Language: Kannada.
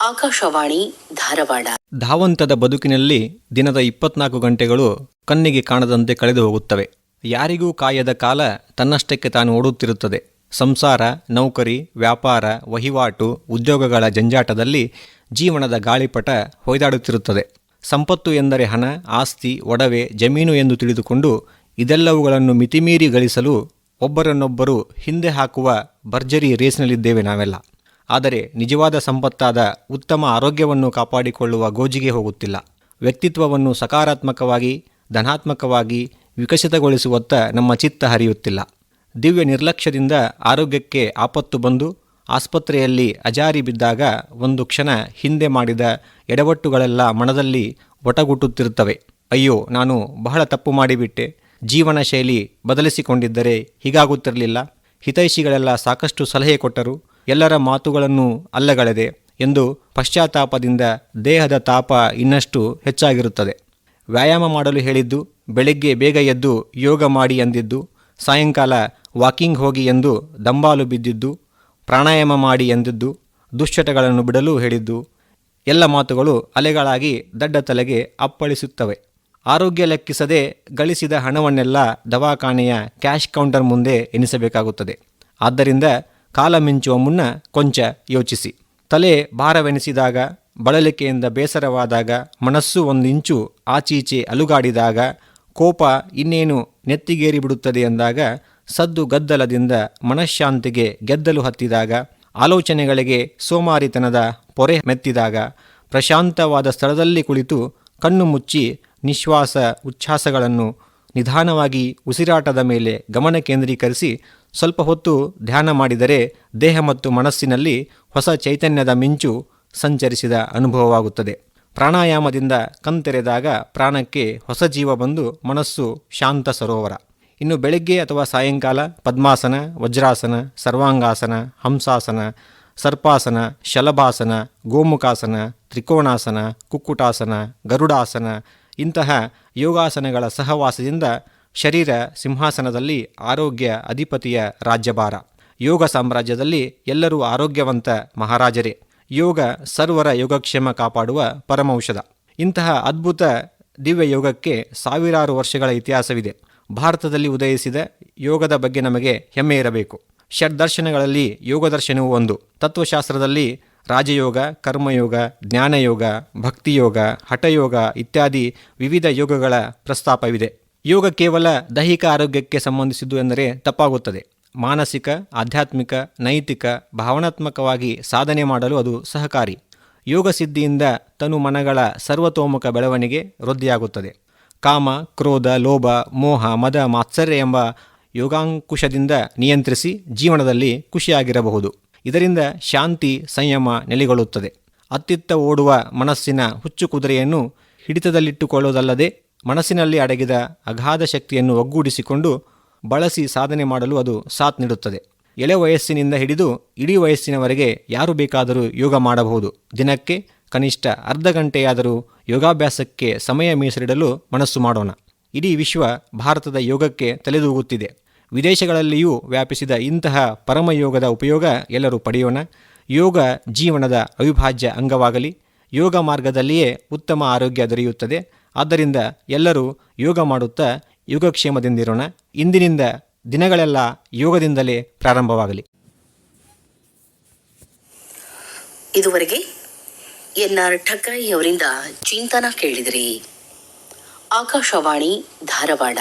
ಆಕಾಶವಾಣಿ ಧಾರವಾಡ. ಧಾವಂತದ ಬದುಕಿನಲ್ಲಿ ದಿನದ ಇಪ್ಪತ್ನಾಲ್ಕು ಗಂಟೆಗಳು ಕಣ್ಣಿಗೆ ಕಾಣದಂತೆ ಕಳೆದು ಹೋಗುತ್ತವೆ. ಯಾರಿಗೂ ಕಾಯದ ಕಾಲ ತನ್ನಷ್ಟಕ್ಕೆ ತಾನು ಓಡುತ್ತಿರುತ್ತದೆ. ಸಂಸಾರ, ನೌಕರಿ, ವ್ಯಾಪಾರ, ವಹಿವಾಟು, ಉದ್ಯೋಗಗಳ ಜಂಜಾಟದಲ್ಲಿ ಜೀವನದ ಗಾಳಿಪಟ ಹೊಯ್ದಾಡುತ್ತಿರುತ್ತದೆ. ಸಂಪತ್ತು ಎಂದರೆ ಹಣ, ಆಸ್ತಿ, ಒಡವೆ, ಜಮೀನು ಎಂದು ತಿಳಿದುಕೊಂಡು ಇದೆಲ್ಲವುಗಳನ್ನು ಮಿತಿಮೀರಿ ಗಳಿಸಲು ಒಬ್ಬರನ್ನೊಬ್ಬರು ಹಿಂದೆ ಹಾಕುವ ಭರ್ಜರಿ ರೇಸ್ನಲ್ಲಿದ್ದೇವೆ ನಾವೆಲ್ಲ. ಆದರೆ ನಿಜವಾದ ಸಂಪತ್ತಾದ ಉತ್ತಮ ಆರೋಗ್ಯವನ್ನು ಕಾಪಾಡಿಕೊಳ್ಳುವ ಗೋಜಿಗೆ ಹೋಗುತ್ತಿಲ್ಲ. ವ್ಯಕ್ತಿತ್ವವನ್ನು ಸಕಾರಾತ್ಮಕವಾಗಿ, ಧನಾತ್ಮಕವಾಗಿ ವಿಕಸಿತಗೊಳಿಸುವತ್ತ ನಮ್ಮ ಚಿತ್ತ ಹರಿಯುತ್ತಿಲ್ಲ. ದಿವ್ಯ ನಿರ್ಲಕ್ಷ್ಯದಿಂದ ಆರೋಗ್ಯಕ್ಕೆ ಆಪತ್ತು ಬಂದು, ಆಸ್ಪತ್ರೆಯಲ್ಲಿ ಅಜಾರಿ ಬಿದ್ದಾಗ ಒಂದು ಕ್ಷಣ ಹಿಂದೆ ಮಾಡಿದ ಎಡವಟ್ಟುಗಳೆಲ್ಲ ಮನದಲ್ಲಿ ಒಟಗುಟ್ಟುತ್ತಿರುತ್ತವೆ ಅಯ್ಯೋ, ನಾನು ಬಹಳ ತಪ್ಪು ಮಾಡಿಬಿಟ್ಟೆ. ಜೀವನ ಶೈಲಿ ಬದಲಿಸಿಕೊಂಡಿದ್ದರೆ ಹೀಗಾಗುತ್ತಿರಲಿಲ್ಲ. ಹಿತೈಷಿಗಳೆಲ್ಲ ಸಾಕಷ್ಟು ಸಲಹೆ ಕೊಟ್ಟರು. ಎಲ್ಲರ ಮಾತುಗಳನ್ನು ಅಲ್ಲಗಳೆದೆ ಎಂದು ಪಶ್ಚಾತ್ತಾಪದಿಂದ ದೇಹದ ತಾಪ ಇನ್ನಷ್ಟು ಹೆಚ್ಚಾಗಿರುತ್ತದೆ. ವ್ಯಾಯಾಮ ಮಾಡಲು ಹೇಳಿದ್ದು, ಬೆಳಿಗ್ಗೆ ಬೇಗ ಎದ್ದು ಯೋಗ ಮಾಡಿ ಎಂದಿದ್ದು ಸಾಯಂಕಾಲ ವಾಕಿಂಗ್ ಹೋಗಿ ಎಂದು ದಂಬಾಲು ಬಿದ್ದಿದ್ದು, ಪ್ರಾಣಾಯಾಮ ಮಾಡಿ ಎಂದಿದ್ದು ದುಶ್ಚಟಗಳನ್ನು ಬಿಡಲು ಹೇಳಿದ್ದು, ಎಲ್ಲ ಮಾತುಗಳು ಅಲೆಗಳಾಗಿ ದಡ್ಡ ತಲೆಗೆ ಅಪ್ಪಳಿಸುತ್ತವೆ. ಆರೋಗ್ಯ ಲೆಕ್ಕಿಸದೆ ಗಳಿಸಿದ ಹಣವನ್ನೆಲ್ಲ ದವಾಖಾನೆಯ ಕ್ಯಾಶ್ ಕೌಂಟರ್ ಮುಂದೆ ಎನಿಸಬೇಕಾಗುತ್ತದೆ. ಆದ್ದರಿಂದ ಕಾಲ ಮಿಂಚುವ ಮುನ್ನ ಕೊಂಚ ಯೋಚಿಸಿ. ತಲೆ ಭಾರವೆನಿಸಿದಾಗ, ಬಳಲಿಕೆಯಿಂದ ಬೇಸರವಾದಾಗ, ಮನಸ್ಸು ಒಂದಿಂಚು ಆಚೀಚೆ ಅಲುಗಾಡಿದಾಗ, ಕೋಪ ಇನ್ನೇನು ನೆತ್ತಿಗೇರಿ ಬಿಡುತ್ತದೆ ಎಂದಾಗ ಸದ್ದು ಗದ್ದಲದಿಂದ ಮನಃಶಾಂತಿಗೆ ಗೆದ್ದಲು ಹತ್ತಿದಾಗ, ಆಲೋಚನೆಗಳಿಗೆ ಸೋಮಾರಿತನದ ಪೊರೆ ಮೆತ್ತಿದಾಗ, ಪ್ರಶಾಂತವಾದ ಸ್ಥಳದಲ್ಲಿ ಕುಳಿತು ಕಣ್ಣು ಮುಚ್ಚಿ ನಿಶ್ವಾಸ ಉಚ್ಛ್ವಾಸಗಳನ್ನು ನಿಧಾನವಾಗಿ ಉಸಿರಾಟದ ಮೇಲೆ ಗಮನ ಕೇಂದ್ರೀಕರಿಸಿ ಸ್ವಲ್ಪ ಹೊತ್ತು ಧ್ಯಾನ ಮಾಡಿದರೆ ದೇಹ ಮತ್ತು ಮನಸ್ಸಿನಲ್ಲಿ ಹೊಸ ಚೈತನ್ಯದ ಮಿಂಚು ಸಂಚರಿಸಿದ ಅನುಭವವಾಗುತ್ತದೆ. ಪ್ರಾಣಾಯಾಮದಿಂದ ಕಣ್ತೆರೆದಾಗ ಪ್ರಾಣಕ್ಕೆ ಹೊಸ ಜೀವ ಬಂದು ಮನಸ್ಸು ಶಾಂತ ಸರೋವರ. ಇನ್ನು ಬೆಳಗ್ಗೆ ಅಥವಾ ಸಾಯಂಕಾಲ ಪದ್ಮಾಸನ, ವಜ್ರಾಸನ, ಸರ್ವಾಂಗಾಸನ, ಹಂಸಾಸನ, ಸರ್ಪಾಸನ, ಶಲಭಾಸನ, ಗೋಮುಖಾಸನ, ತ್ರಿಕೋಣಾಸನ, ಕುಕ್ಕುಟಾಸನ, ಗರುಡಾಸನ ಇಂತಹ ಯೋಗಾಸನಗಳ ಸಹವಾಸದಿಂದ ಶರೀರ ಸಿಂಹಾಸನದಲ್ಲಿ ಆರೋಗ್ಯ ಅಧಿಪತಿಯ ರಾಜ್ಯಭಾರ. ಯೋಗ ಸಾಮ್ರಾಜ್ಯದಲ್ಲಿ ಎಲ್ಲರೂ ಆರೋಗ್ಯವಂತ ಮಹಾರಾಜರೇ. ಯೋಗ ಸರ್ವರ ಯೋಗಕ್ಷೇಮ ಕಾಪಾಡುವ ಪರಮೌಷಧ. ಇಂತಹ ಅದ್ಭುತ ದಿವ್ಯ ಯೋಗಕ್ಕೆ ಸಾವಿರಾರು ವರ್ಷಗಳ ಇತಿಹಾಸವಿದೆ. ಭಾರತದಲ್ಲಿ ಉದಯಿಸಿದ ಯೋಗದ ಬಗ್ಗೆ ನಮಗೆ ಹೆಮ್ಮೆ ಇರಬೇಕು. ಷಡ್ದರ್ಶನಗಳಲ್ಲಿ ಯೋಗದರ್ಶನವೂ ಒಂದು. ತತ್ವಶಾಸ್ತ್ರದಲ್ಲಿ ರಾಜಯೋಗ, ಕರ್ಮಯೋಗ, ಜ್ಞಾನಯೋಗ, ಭಕ್ತಿಯೋಗ, ಹಠಯೋಗ ಇತ್ಯಾದಿ ವಿವಿಧ ಯೋಗಗಳ ಪ್ರಸ್ತಾಪವಿದೆ. ಯೋಗ ಕೇವಲ ದೈಹಿಕ ಆರೋಗ್ಯಕ್ಕೆ ಸಂಬಂಧಿಸಿದ್ದು ಎಂದರೆ ತಪ್ಪಾಗುತ್ತದೆ. ಮಾನಸಿಕ, ಆಧ್ಯಾತ್ಮಿಕ, ನೈತಿಕ, ಭಾವನಾತ್ಮಕವಾಗಿ ಸಾಧನೆ ಮಾಡಲು ಅದು ಸಹಕಾರಿ. ಯೋಗ ಸಿದ್ಧಿಯಿಂದ ತನು ಮನಗಳ ಸರ್ವತೋಮುಖ ಬೆಳವಣಿಗೆ ವೃದ್ಧಿಯಾಗುತ್ತದೆ. ಕಾಮ, ಕ್ರೋಧ, ಲೋಭ, ಮೋಹ, ಮದ, ಮಾತ್ಸರ್ಯ ಎಂಬ ಯೋಗಾಂಕುಶದಿಂದ ನಿಯಂತ್ರಿಸಿ ಜೀವನದಲ್ಲಿ ಖುಷಿಯಾಗಿರಬಹುದು. ಇದರಿಂದ ಶಾಂತಿ, ಸಂಯಮ ನೆಲೆಗೊಳ್ಳುತ್ತದೆ. ಅತ್ತಿತ್ತ ಓಡುವ ಮನಸ್ಸಿನ ಹುಚ್ಚು ಕುದುರೆಯನ್ನು ಹಿಡಿತದಲ್ಲಿಟ್ಟುಕೊಳ್ಳುವುದಲ್ಲದೆ ಮನಸ್ಸಿನಲ್ಲಿ ಅಡಗಿದ ಅಗಾಧ ಶಕ್ತಿಯನ್ನು ಒಗ್ಗೂಡಿಸಿಕೊಂಡು ಬಳಸಿ ಸಾಧನೆ ಮಾಡಲು ಅದು ಸಾಥ್ ನೀಡುತ್ತದೆ. ಎಳೆ ವಯಸ್ಸಿನಿಂದ ಹಿಡಿದು ಇಡೀ ವಯಸ್ಸಿನವರೆಗೆ ಯಾರು ಬೇಕಾದರೂ ಯೋಗ ಮಾಡಬಹುದು. ದಿನಕ್ಕೆ ಕನಿಷ್ಠ ಅರ್ಧ ಗಂಟೆಯಾದರೂ ಯೋಗಾಭ್ಯಾಸಕ್ಕೆ ಸಮಯ ಮೀಸಲಿಡಲು ಮನಸ್ಸು ಮಾಡೋಣ. ಇಡೀ ವಿಶ್ವ ಭಾರತದ ಯೋಗಕ್ಕೆ ತಲೆದೂಗುತ್ತಿದೆ. ವಿದೇಶಗಳಲ್ಲಿಯೂ ವ್ಯಾಪಿಸಿದ ಇಂತಹ ಪರಮಯೋಗದ ಉಪಯೋಗ ಎಲ್ಲರೂ ಪಡೆಯೋಣ. ಯೋಗ ಜೀವನದ ಅವಿಭಾಜ್ಯ ಅಂಗವಾಗಲಿ. ಯೋಗ ಮಾರ್ಗದಲ್ಲಿಯೇ ಉತ್ತಮ ಆರೋಗ್ಯ ದೊರೆಯುತ್ತದೆ. ಆದ್ದರಿಂದ ಎಲ್ಲರೂ ಯೋಗ ಮಾಡುತ್ತಾ ಯೋಗಕ್ಷೇಮದಿಂದಿರೋಣ. ಇಂದಿನಿಂದ ದಿನಗಳೆಲ್ಲ ಯೋಗದಿಂದಲೇ ಪ್ರಾರಂಭವಾಗಲಿ. ಇದುವರೆಗೆ ಎನ್ಆರ್ ಠಕ್ಕಾಯಿ ಅವರಿಂದ ಚಿಂತನ ಕೇಳಿದಿರಿ. ಆಕಾಶವಾಣಿ ಧಾರವಾಡ.